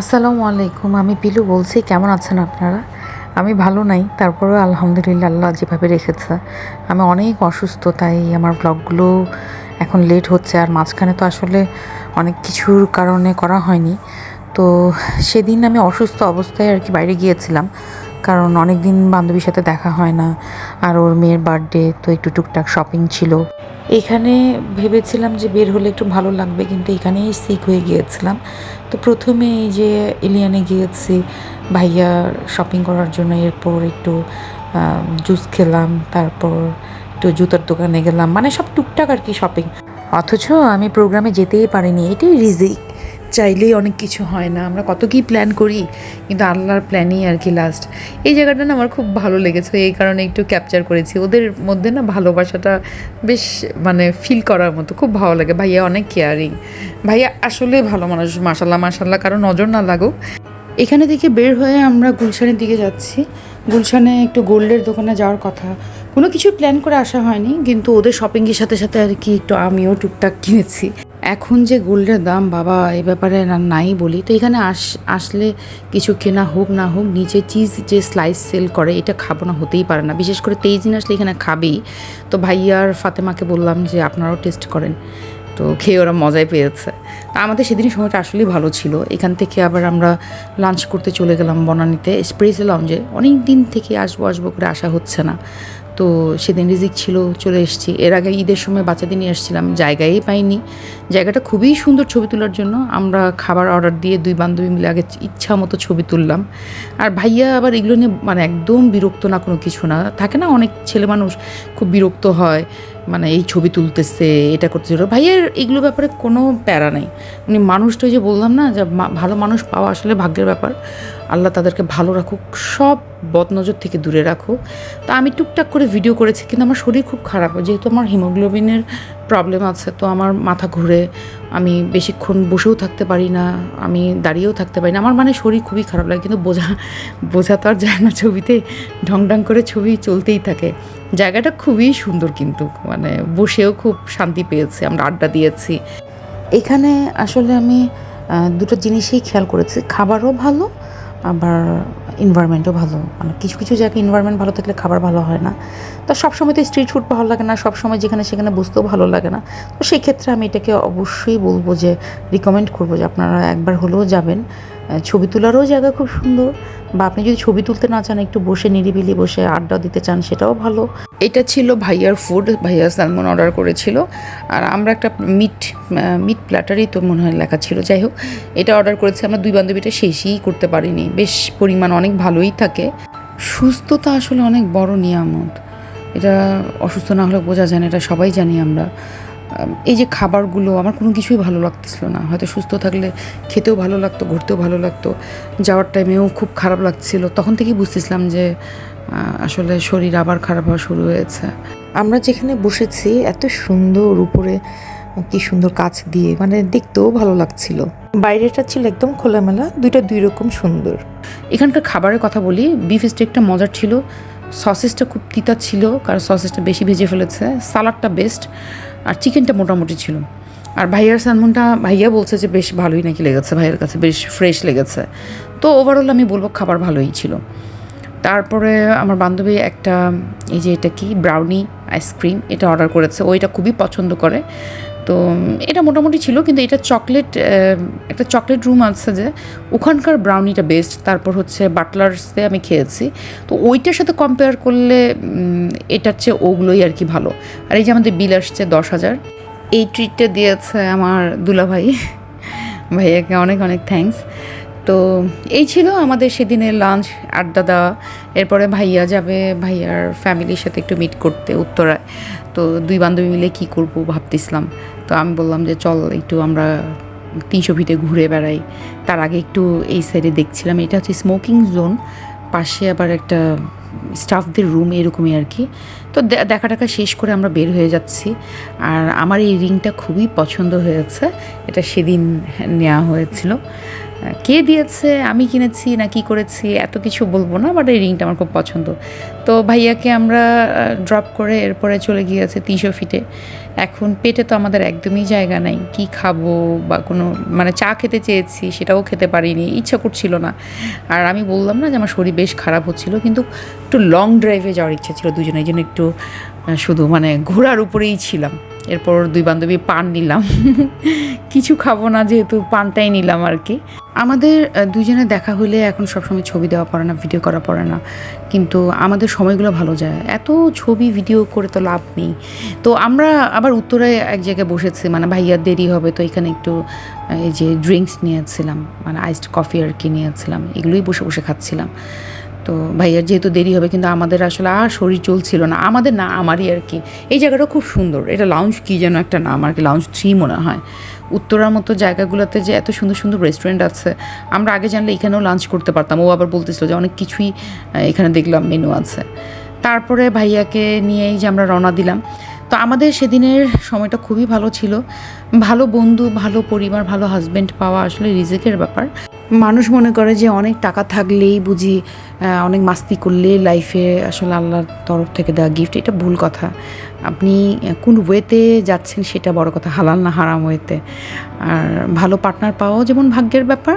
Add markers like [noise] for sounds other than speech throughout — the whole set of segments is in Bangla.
আসসালামু আলাইকুম, আমি পিলু বলছি, কেমন আছেন আপনারা? আমি ভালো নাই, তারপরেও আলহামদুলিল্লাহ আল্লাহ যেভাবে রেখেছে। আমি অনেক অসুস্থ, তাই আমার ব্লগগুলো এখন লেট হচ্ছে, আর মাঝখানে তো আসলে অনেক কিছুর কারণে করা হয়নি। তো সেদিন আমি অসুস্থ অবস্থায় আর কি বাইরে গিয়েছিলাম, কারণ অনেক দিন বান্ধবীর সাথে দেখা হয় না, আর ওর মেয়ের বার্থডে, তো একটু টুকটাক শপিং ছিল। এখানে ভেবেছিলাম যে বের হলে একটু ভালো লাগবে, কিন্তু এখানেই সিক হয়ে গিয়েছিলাম। তো প্রথমে এই যে ইলিয়ানে গিয়েছি, ভাইয়া শপিং করার জন্য, এরপর একটু জুস খেলাম, তারপর একটু জুতার দোকানে গেলাম মানে সব টুকটাক আর কি শপিং অথচ আমি প্রোগ্রামে যেতেই পারিনি, এটাই রিজিক। চাইলেই অনেক কিছু হয় না। আমরা কত কী প্ল্যান করি, কিন্তু আল্লাহর প্ল্যানই আর কি লাস্ট এই জায়গাটা না আমার খুব ভালো লেগেছে, এই কারণে একটু ক্যাপচার করেছি। ওদের মধ্যে না ভালোবাসাটা বেশ মানে ফিল করার মতো, খুব ভালো লাগে। ভাইয়া অনেক কেয়ারিং ভাইয়া আসলে ভালো মানুষ মাসাল্লাহ মাসাল্লাহ কারও নজর না লাগুক। এখানে থেকে বের হয়ে আমরা গুলশানের দিকে যাচ্ছি। গুলশানে একটু গোল্ডের দোকানে যাওয়ার কথা। কোনো কিছু প্ল্যান করে আসা হয়নি, কিন্তু ওদের শপিংয়ের সাথে সাথে আর কি একটু আমিও টুকটাক কিনেছি। এখন যে গোল্ডের দাম, বাবা, এ ব্যাপারে নাই বলি। তো এখানে আস, আসলে কিছু কেনা হোক না হোক নিচে চিজ যে স্লাইস সেল করে, এটা খাব না, হতেই পারে না। বিশেষ করে তেইশ দিন আসলে এখানে খাবেই। তো ভাইয়ার ফাতেমাকে বললাম যে, আপনারাও টেস্ট করেন। তো খেয়ে ওরা মজাই পেয়েছে। তা আমাদের সেদিনই সময়টা আসলেই ভালো ছিল। এখান থেকে আবার আমরা লাঞ্চ করতে চলে গেলাম বনানীতে, স্প্রেস লঞ্চে অনেক দিন থেকে আসব আসব করে আসা হচ্ছে না। তো সেদিন রিজিক ছিল, চলে এসেছি। এর আগে ঈদের সময় বাচ্চাদের নিয়ে এসেছিলাম জায়গাই পাইনি। জায়গাটা খুবই সুন্দর ছবি তোলার জন্য। আমরা খাবার অর্ডার দিয়ে দুই বান্ধবী মিলে আগে ইচ্ছা মতো ছবি তুললাম। আর ভাইয়া আবার এগুলো নিয়ে মানে একদম বিরক্ত না কোনো কিছু না। থাকে না অনেক ছেলে মানুষ খুব বিরক্ত হয় মানে এই ছবি তুলতেছে, এটা করতেছে। ওটা। ভাইয়ের এগুলো ব্যাপারে কোনো প্যারা নেই। উনি মানুষটা ওই যে বললাম না, যে ভালো মানুষ পাওয়া আসলে ভাগ্যের ব্যাপার। আল্লাহ তাদেরকে ভালো রাখুক, সব বদনজর থেকে দূরে রাখুক। তা আমি টুকটাক করে ভিডিও করেছি, কিন্তু আমার শরীর খুব খারাপ। যেহেতু আমার হিমোগ্লোবিনের প্রবলেম আছে, তো আমার মাথা ঘুরে আমি বেশিক্ষণ বসেও থাকতে পারি না, আমি দাঁড়িয়েও থাকতে পারি না। আমার মানে শরীর খুবই খারাপ লাগে, কিন্তু বোঝা বোঝা তো আর যায় না ছবিতে ঢং ঢং করে ছবি চলতেই থাকে। জায়গাটা খুবই সুন্দর কিন্তু মানে বসেও খুব শান্তি পেয়েছি, আমরা আড্ডা দিয়েছি। এখানে আসলে আমি দুটো জিনিসই খেয়াল করেছি, খাবারও ভালো আবার এনভায়রনমেন্টও ভালো। মানে কিছু কিছু জায়গায় এনভায়রনমেন্ট ভালো থাকলে খাবার ভালো হয় না। তো সবসময় তো স্ট্রিট ফুড ভালো লাগে না, সবসময় যেখানে সেখানে বুঝতেও ভালো লাগে না। তো সেই ক্ষেত্রে আমি এটাকে অবশ্যই বলব যে রিকমেন্ড করব যে আপনারা একবার হলেও যাবেন। ছবি তোলারও জায়গা খুব সুন্দর। বা আপনি যদি ছবি তুলতে না চান একটু বসে নিরিবিলি বসে আড্ডা দিতে চান সেটাও ভালো। এটা ছিল ভাইয়ার ফুড ভাইয়া স্যালমন অর্ডার করেছিল। আর আমরা একটা মিট মিট প্ল্যাটারই তো মনে হয় লেখা ছিল। যাই হোক এটা অর্ডার করেছি আমরা দুই বান্ধবীটা শেষই করতে পারিনি। বেশ পরিমাণ অনেক ভালোই থাকে। সুস্থতা আসলে অনেক বড় নিয়ামত। এটা অসুস্থ না হলে বোঝা যায় না এটা সবাই জানি আমরা। আম, এই যে খাবারগুলো, আমার কোনো কিছুই ভালো লাগতেছিল না। হয়তো সুস্থ থাকলে খেতেও ভালো লাগতো, ঘুরতেও ভালো লাগতো। যাওয়ার টাইমেও খুব খারাপ লাগছিল। তখন থেকেই বুঝতেছিলাম যে আসলে শরীর আবার খারাপ হওয়া শুরু হয়েছে। আমরা যেখানে বসেছি, এত সুন্দর উপরে, কি সুন্দর কাচ দিয়ে মানে দেখতেও ভালো লাগছিল। বাইরেটা ছিল একদম খোলামেলা, দুইটা দুই রকম সুন্দর। এখানকার খাবারের কথা বলি বিফ স্টেকটা মজার ছিল। সসেসটা খুব তিতা ছিল, কারণ সসেসটা বেশি ভেজে ফেলেছে। সালাডটা বেস্ট আর চিকেনটা মোটামুটি ছিল। আর ভাইয়ার সালমনটা ভাইয়া বলছে যে বেশ ভালোই নাকি লেগেছে, ভাইয়ের কাছে বেশ ফ্রেশ লেগেছে। তো ওভারঅল আমি বলব খাবার ভালোই ছিল। তারপরে আমার বান্ধবী একটা, এই যে এটা কি ব্রাউনি আইসক্রিম এটা অর্ডার করেছে। ও এটা খুবই পছন্দ করে। তো এটা মোটামুটি ছিল, কিন্তু এটা চকলেট একটা চকলেট রুম আছে যে, ওখানকার ব্রাউনিটা বেস্ট তারপর হচ্ছে বাটলার্সে আমি খেয়েছি। তো ওইটার সাথে কম্পেয়ার করলে এটার চেয়ে ওগুলোই আর কি ভালো। আর এই যে আমাদের বিল আসছে দশ হাজার। এই ট্রিটটা দিয়েছে আমার দুলাভাই। [laughs] ভাইয়াকে অনেক অনেক থ্যাঙ্কস তো এই ছিল আমাদের সেদিনের লাঞ্চ আড্ডা দেওয়া। এরপরে ভাইয়া যাবে, ভাইয়ার ফ্যামিলির সাথে একটু মিট করতে উত্তরায়। তো দুই বান্ধবী মিলে কী করব ভাবতেছিলাম। তো আমি বললাম যে, চল একটু আমরা তিনশো ফিটে ঘুরে বেড়াই। তার আগে একটু এই সাইডে দেখছিলাম, এটা হচ্ছে স্মোকিং জোন পাশে আবার একটা স্টাফদের রুম এরকমই আর কি। তো দেখা টাকা শেষ করে আমরা বের হয়ে যাচ্ছি। আর আমার এই রিংটা খুবই পছন্দ হয়েছে, এটা সেদিন নেওয়া হয়েছিল। কে দিয়েছে, আমি কিনেছি না কি করেছি, এত কিছু বলব না বাট এই রিংটা আমার খুব পছন্দ। তো ভাইয়াকে আমরা ড্রপ করে এরপরে চলে গিয়েছে তিনশো ফিটে এখন পেটে তো আমাদের একদমই জায়গা নাই, কি খাব বা কোনো মানে চা খেতে চেয়েছি, সেটাও খেতে পারিনি, ইচ্ছা করছিল না। আর আমি বললাম না যে আমার শরীর বেশ খারাপ হচ্ছিল, কিন্তু একটু লং ড্রাইভে যাওয়ার ইচ্ছা ছিল দুজনের জন্য একটু শুধু মানে ঘোরার উপরেই ছিলাম। এরপর দুই বান্ধবী পান নিলাম। [laughs] কিছু খাব না যেহেতু পানটাই নিলাম আর কি। আমাদের দুজনে দেখা হলে এখন সবসময় ছবি দেওয়া পড়ে না ভিডিও করা পড়ে না। কিন্তু আমাদের সময়গুলো ভালো যায়। এত ছবি ভিডিও করে তো লাভ নেই। তো আমরা আবার উত্তরে এক জায়গায় বসেছি মানে ভাইয়ার দেরি হবে। তো এখানে একটু এই যে ড্রিঙ্কস নিয়েছিলাম মানে আইসড কফি আর কি নিয়েছিলাম এগুলোই বসে বসে খাচ্ছিলাম। তো ভাইয়ার যেহেতু দেরি হবে, কিন্তু আমাদের আসলে আর শরীর চলছিল না। আমাদের না, আমারই আর কি। এই জায়গাটা খুব সুন্দর। এটা লাউঞ্জ কী যেন একটা নাম আর কি লাউঞ্জ থ্রি মনে হয়। উত্তরার মতো জায়গাগুলোতে যে এত সুন্দর সুন্দর রেস্টুরেন্ট আছে, আমরা আগে জানলে এখানেও লাঞ্চ করতে পারতাম। ও আবার বলতেছিল যে অনেক কিছুই এখানে দেখলাম মেনু আছে। তারপরে ভাইয়াকে নিয়েই যে আমরা রওনা দিলাম। তো আমাদের সেদিনের সময়টা খুবই ভালো ছিল। ভালো বন্ধু, ভালো পরিবার, ভালো হাজব্যান্ড পাওয়া আসলে রিজিকের ব্যাপার। মানুষ মনে করে যে অনেক টাকা থাকলেই বুঝি অনেক মাস্তি করলে লাইফে আসলে আল্লাহর তরফ থেকে দেওয়া গিফট এটা ভুল কথা। আপনি কোন ওয়েতে যাচ্ছেন সেটা বড় কথা, হালাল না হারাম ওয়েতে আর ভালো পার্টনার পাওয়াও যেমন ভাগ্যের ব্যাপার,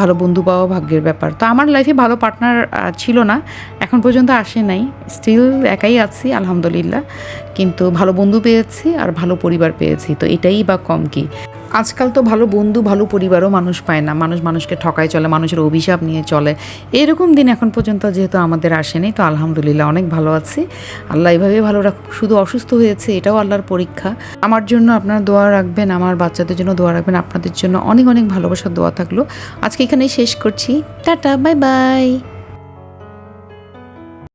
ভালো বন্ধু পাওয়াও ভাগ্যের ব্যাপার। তো আমার লাইফে ভালো পার্টনার ছিল না, এখন পর্যন্ত আসে নাই। স্টিল একাই আছি, আলহামদুলিল্লাহ। কিন্তু ভালো বন্ধু পেয়েছি আর ভালো পরিবার পেয়েছি, তো এটাই বা কম কি? আজকাল তো ভালো বন্ধু, ভালো পরিবারও মানুষ পায় না। মানুষ মানুষকে ঠকায় চলে, মানুষের অভিশাপ নিয়ে চলে। এরকম দিন এখন পর্যন্ত যেহেতু আমাদের আসেনি, তো আলহামদুলিল্লাহ অনেক ভালো আছি। আল্লাহ এভাবে ভালো রাখুক। শুধু অসুস্থ হয়েছে, এটাও আল্লাহর পরীক্ষা। আমার জন্য আপনারা দোয়া রাখবেন, আমার বাচ্চাদের জন্য দোয়া রাখবেন, আপনাদের জন্য অনেক অনেক ভালোবাসার দোয়া থাকল। আজকে এখানেই শেষ করছি। Tata, bye bye.